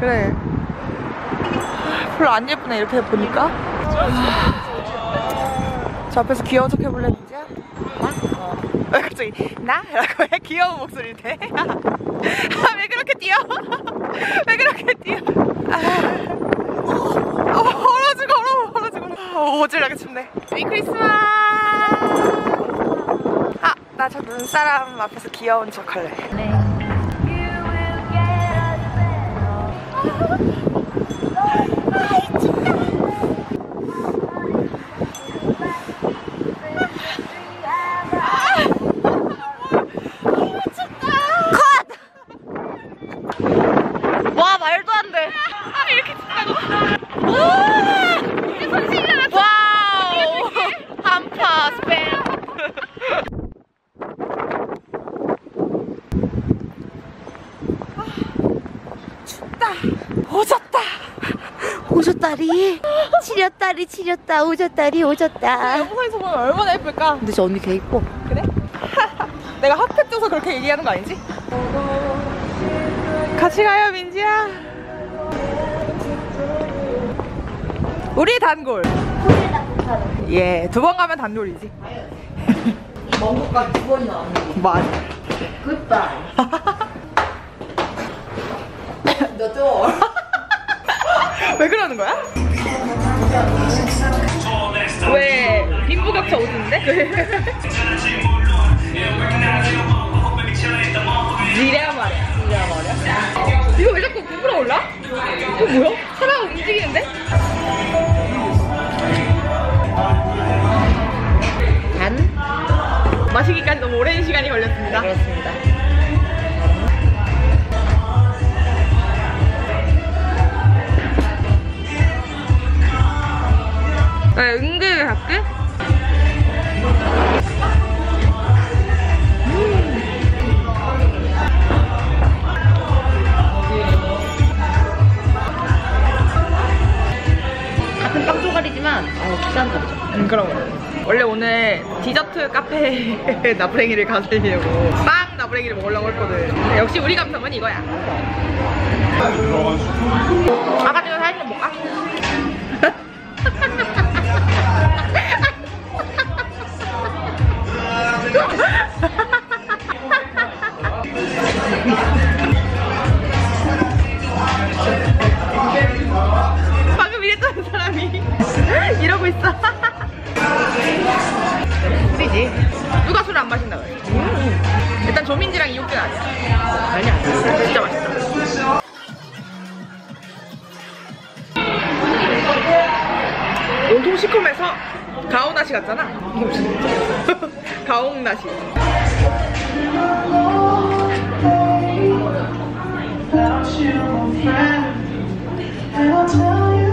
근데 별로 안 예쁘네 이렇게 보니까 저 앞에서 귀여운 척 해볼래 민지야? 나? 어. 왜 갑자기 나? 라고 해? 귀여운 목소리 돼? 아, 왜 그렇게 뛰어? 왜 그렇게 뛰어? 아, 어, 얼어 죽어 얼어 얼어 죽어 어, 오질나게 춥네 메리 크리스마스 아, 나 저 눈사람 앞에서 귀여운 척 할래 와 오졌다. 오졌다리? 치렸다리 치렸다. 오졌다리 오졌다. 영상에서 보면 얼마나 예쁠까? 근데 저 언니 개 이뻐 그래? 내가 핫팩 줘서 그렇게 얘기하는 거 아니지? 같이 가요 민지야. 우리 단골. 예, 두 번 가면 단골이지. 먼 곳까지 두 번이나 왔는데 맞아. 굿바이 너도 왜 그러는 거야? 왜 빈부격차 오는데? 니래야 말이야 니래야 말이야 이거 왜 자꾸 부풀어 올라? 이거 뭐야? 사람 움직이는데? 단 마시기까지 너무 오랜 시간이 걸렸습니다 그렇습니다 네, 은근 가끔 같은 빵 조각이지만 어 비싼 다르죠 음, 그런 거. 원래 오늘 디저트 카페 나부랭이를 가려고 빵 나부랭이를 먹으려고 했거든. 근데 역시 우리 감성은 이거야. 아까 전에 사진 좀 볼까? 이러고 있어. 우리지. 누가 술을 안 마신다 그래? 일단 조민지랑 이옥규는 아니야. 아니야 진짜 맛있다. 온통 시큼해서 가오나시 같잖아. 가옹나시. 나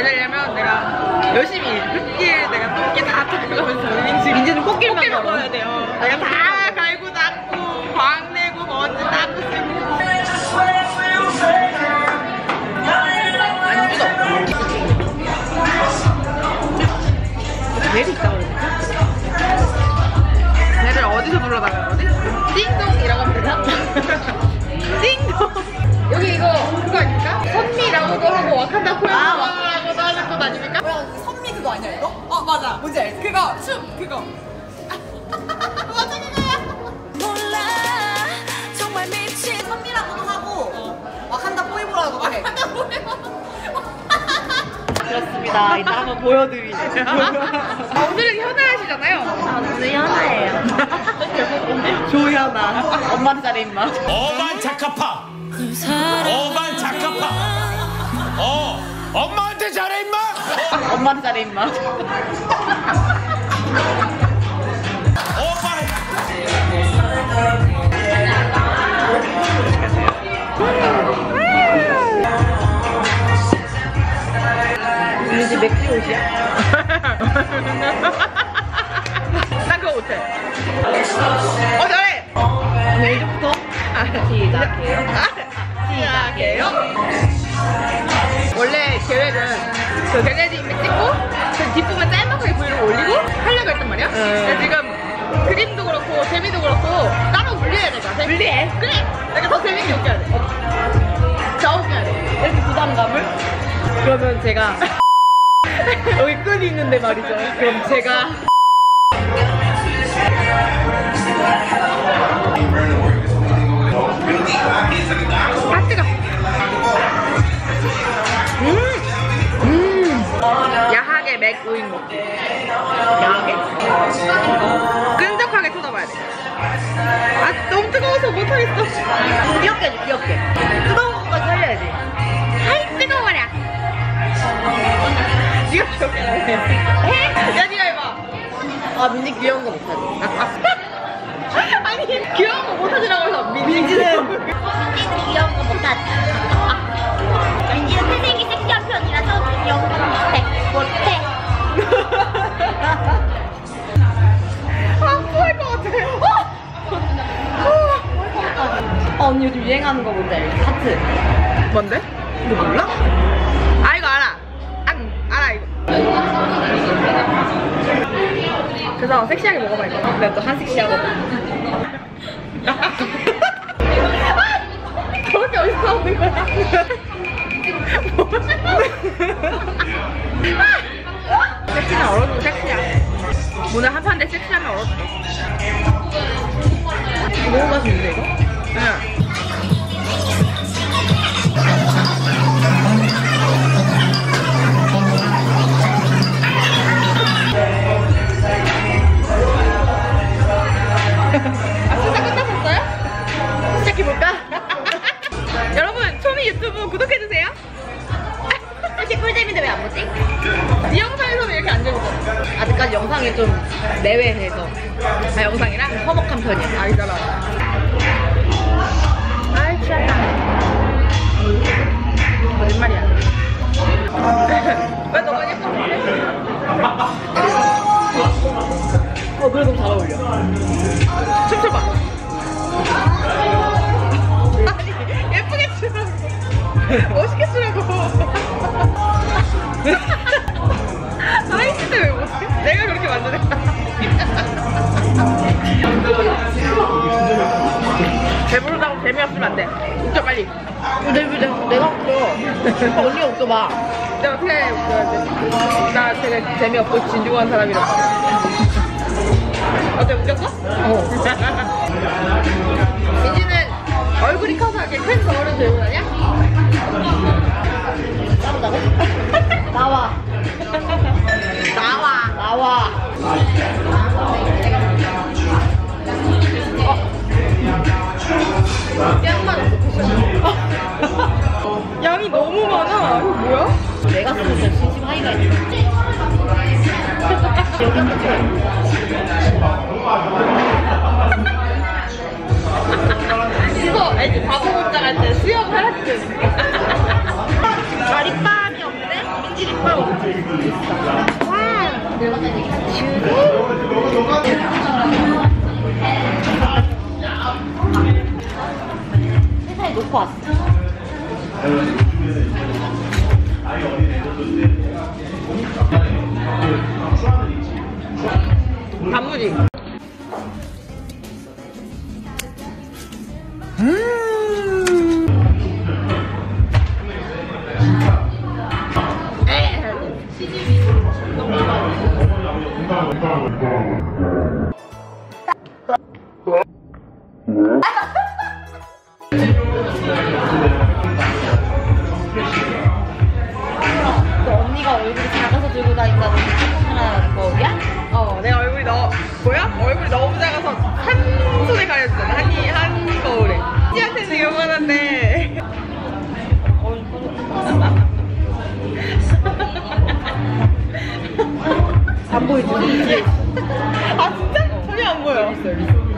잘 되려면 내가 열심히 흙길 내가 똥길 다 닦아가면서 민지 민지는 꽃길만 꽃길 걸어. 먹어야 돼요. 내가 다 갈고 닦고 광 내고 먼지 닦고 쓰고. 안 묻어. 매일 있다 그러네 얘를 어디서 불러다는 거지? 띵동이라고 하면 되나? 띵동 여기 이거 그거 아닙니까? 선미라고도 하고 와칸다 곳 아닙니까? 뭐야 선미 그거 아니야 이거? 어 맞아. 뭔지 알지? 그거 춤 그거. 맞아 그거야. 몰라. 정말 미친. 선미라고도 하고. 와칸다 포이보라고도 해. 그렇습니다. 이따 한번 보여드리죠. 아, 오늘은 현아시잖아요. 오늘 현아예요. 조현아. 엄마한테 잘해 임마. 어반 자카파. 어반 엄마한테 잘해 임마 어반 맥주 옷이야? 난 그거 못해. 어, 잘해! 왼쪽부터 시작해요. 시작해요. 원래 계획은 그 인맥 찍고 그 뒷부분 짤막하게 브이로그 올리고 하려고 했단 말이야. 근데 지금 그림도 그렇고 재미도 그렇고 따로 분리해야 될 것 같아. 분리해? 그래! 내가 더 재밌게 웃겨야 돼. 더 웃겨야 돼. 이렇게 부담감을? 그러면 제가 여기 끈이 있는데 말이죠. 그럼 제가 맥 우인 먹기. 야하게? 끈적하게 쳐다봐야 돼. 아, 너무 뜨거워서 못하겠어. 귀엽게 해줘, 귀엽게. 뜨거운 것까지 살려야지. 아이, 뜨거워라. 니가 귀엽게 해. 야, 니가 해봐. 아, 민지 귀여운 거 못하지. 아니, 귀여운 거 못하지라고 해서 민지. 민지는 민지는 귀여운 거 못하지. 민지는 태생이 섹시한 편이라서 귀여운 거 못해. 못해. 언니 요즘 유행하는 거 뭔지 알지? 하트. 뭔데? 너 몰라? 아, 이거 알아. 안, 알아, 이거. 그래서 섹시하게 먹어봐, 이거. 내가 또 한식시하거든. 저렇게 어디서 나오는 거야? 섹시는 얼어주고 섹시야. 오늘 한 판데 섹시하면 얼어줄게. 너무 맛있는데, 이거? 응. 아, 영상이 좀 내외해 어, 그래, 너무 잘 어울려. 춤춰봐. 아니, 예쁘게 추라고. 멋있게 추라고. 왜 못해? 내가 그렇게 만드는 배부르다고 재미없으면 안 돼. 웃겨, 빨리. 내, 내, 내가 웃겨. 언니가 웃겨봐. 내가 어떻게 웃겨야 돼? 나 되게 재미없고 진중한 사람이라고. 어때, 웃겼어? 어. 민지는 얼굴이 커서 이렇게 큰 저울을 들고 다녀? 따로다고? 나와. 나와. 나와. 뺨만 양이 너무 많아. 이거 뭐야? 내가 쓰는 진 진심 하이가 있어. 여기. 애기 바보 할때 수영 하라트. 아, 립밤이 없네? 민지 립밤 없지? 와. 회사에 놓고 왔어. 단무지.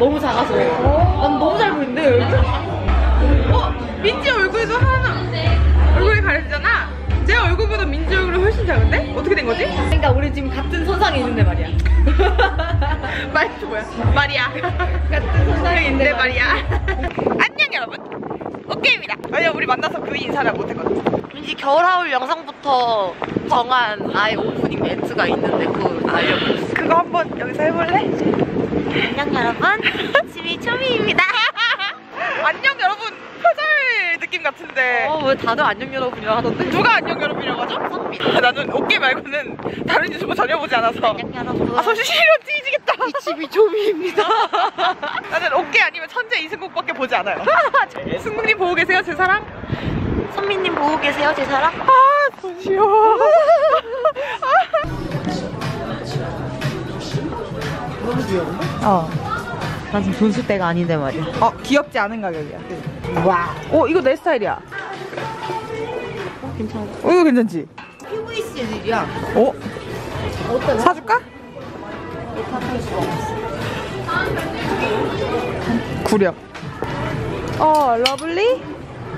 너무 작아서. 난 너무 잘 보이는데 얼굴? 어? 민지 얼굴도 하나 얼굴이 가려지잖아. 제 얼굴보다 민지 얼굴이 훨씬 작은데? 어떻게 우리 지금 같은 선상에 있는데 말이야. 말이 뭐야? 말이야. 같은 선상에 있는데 네 말이야. 안녕 여러분. 오케이입니다. 아니야 우리 만나서 그 인사를 못했거든. 왠지 겨울하울 영상부터 정한 아예 오프닝 멘트가 있는데 그거 알려줘. 그거 한번 여기서 해볼래? 안녕 여러분. 지미 초미입니다. 안녕 여러분. 표절 느낌 같은데. 어, 왜 다들 안녕 여러분이라 하던데? 누가 안녕 여러분이라고 하죠? 나는 오케이 말고는 다른 유튜브 전혀 보지 않아서. 안녕 여러분. 아 소시시로 찢지겠다. 이치비 조미입니다. 나는 오케이 아니면 천재 이승국밖에 보지 않아요. 승국님 보고 계세요 제 사랑? 선미님 보고 계세요 제 사랑? 아 손쉬워. 너무 귀여운데? 어. 난 지금 돈쓸 때가 아닌데 말이야. 어 귀엽지 않은 가격이야. 와. 오 이거 내 스타일이야. 괜찮아. 어 이거 괜찮지? PVC 애들이야. 어? 어때? 사줄까? 구려. 어 러블리?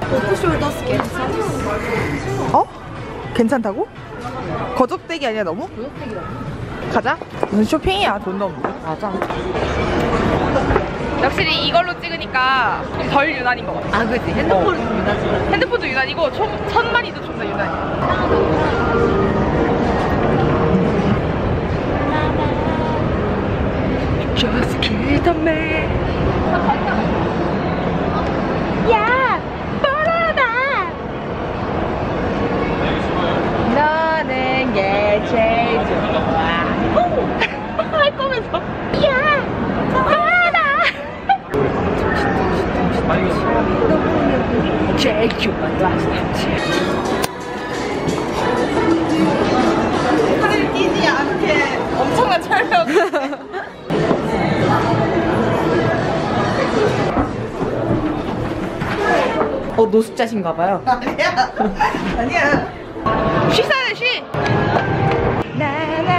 오프숄더 괜찮아. 어? 괜찮다고? 거적대기 아니야 너무? 고역택이라고? 가자. 무슨 쇼핑이야 돈도 없는데. 맞아. 확실히 이걸로 찍으니까 좀 덜 유난인 것 같아. 아, 그치. 핸드폰은 좀 유나지. 핸드폰도 유난이고 총, 천만이도 좀 더 유난이야. Just kill the man. 야, 뻔하다. 너는 게제일 좋아. 할 거면서. 야, 뻔하다. 제일 팔을 끼지 않게 엄청난 촬영. 어, 노숙자신가 봐요. 아니야. 아니야. 쉬사는 쉬. 나나나나나나나나나.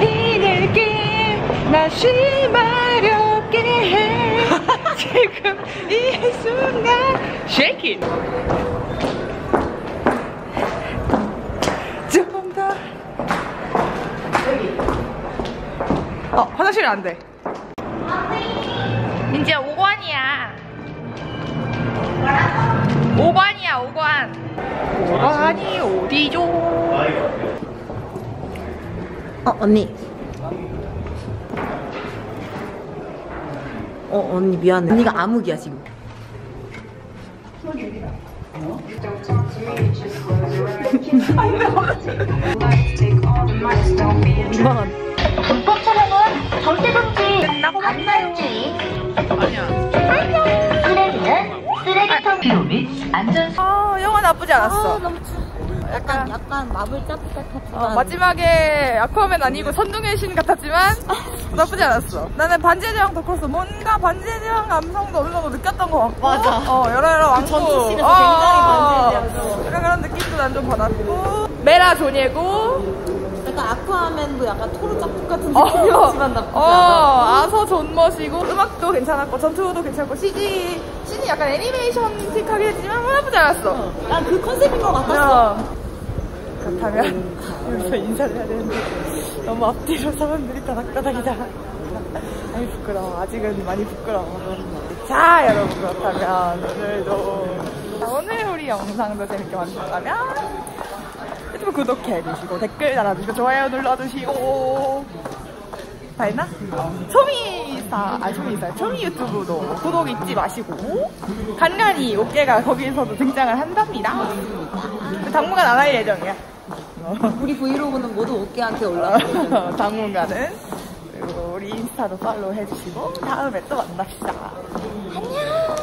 이 느낌 마렵게 해. 지금 이 순간. Shake it. 좀 더. 어 화장실은 안 돼. 이제 5관이야. 5관이야, 5관. 5관이 어디죠? 어, 언니. 어, 언니 미안해. 언니가 암흑이야, 지금. 이상한. 불법 촬영은 절대 금지. 끝나고 만나요. 반드시. 아니야. 쓰레기는 쓰레기통 비우 및 안전. 아, 영화 나쁘지 않았어. 약간 약간 마블 짭짤한. 어, 마지막에 아쿠아맨 아니고 선둥의 신 같았지만 나쁘지 않았어. 나는 반지의 제왕 덕후로서 뭔가 반지의 제왕 감성도 어느 정도 느꼈던 것 같고 맞아. 어, 여러 여러 왕국 전투씬에서 어, 굉장히 반지의 제왕. 약간 그런 느낌도 난 좀 받았고 메라 존예고 약간 아쿠아맨도 약간 토르 짝꿍 같은 어, 느낌이지만 나쁘지 어, 않아. 아서 존 멋이고 음악도 괜찮았고 전투도 괜찮고 CG CG 약간 애니메이션틱하게 했지만 뭐 나쁘지 않았어. 난그 컨셉인 것 같았어. 어. 그렇다면 여기서 인사를 해야 되는데 너무 앞뒤로 사람들이 다닥다닥이다. 아이 부끄러워. 아직은 많이 부끄러워. 자 여러분 그렇다면 오늘도 자, 오늘 우리 영상도 재밌게 봤다면 유튜브 구독해주시고 댓글 달아주시고 좋아요 눌러주시고 다 했나? 초미사, 아 초미사, 초미 유튜브도 구독 잊지 마시고 간간히 어깨가 거기서도 등장을 한답니다. 당분간 안 할 예정이야. 우리 브이로그는 모두 오케한테 올라가. 당분간은 그리고 우리 인스타도 팔로우 해주시고 다음에 또 만납시다. 안녕.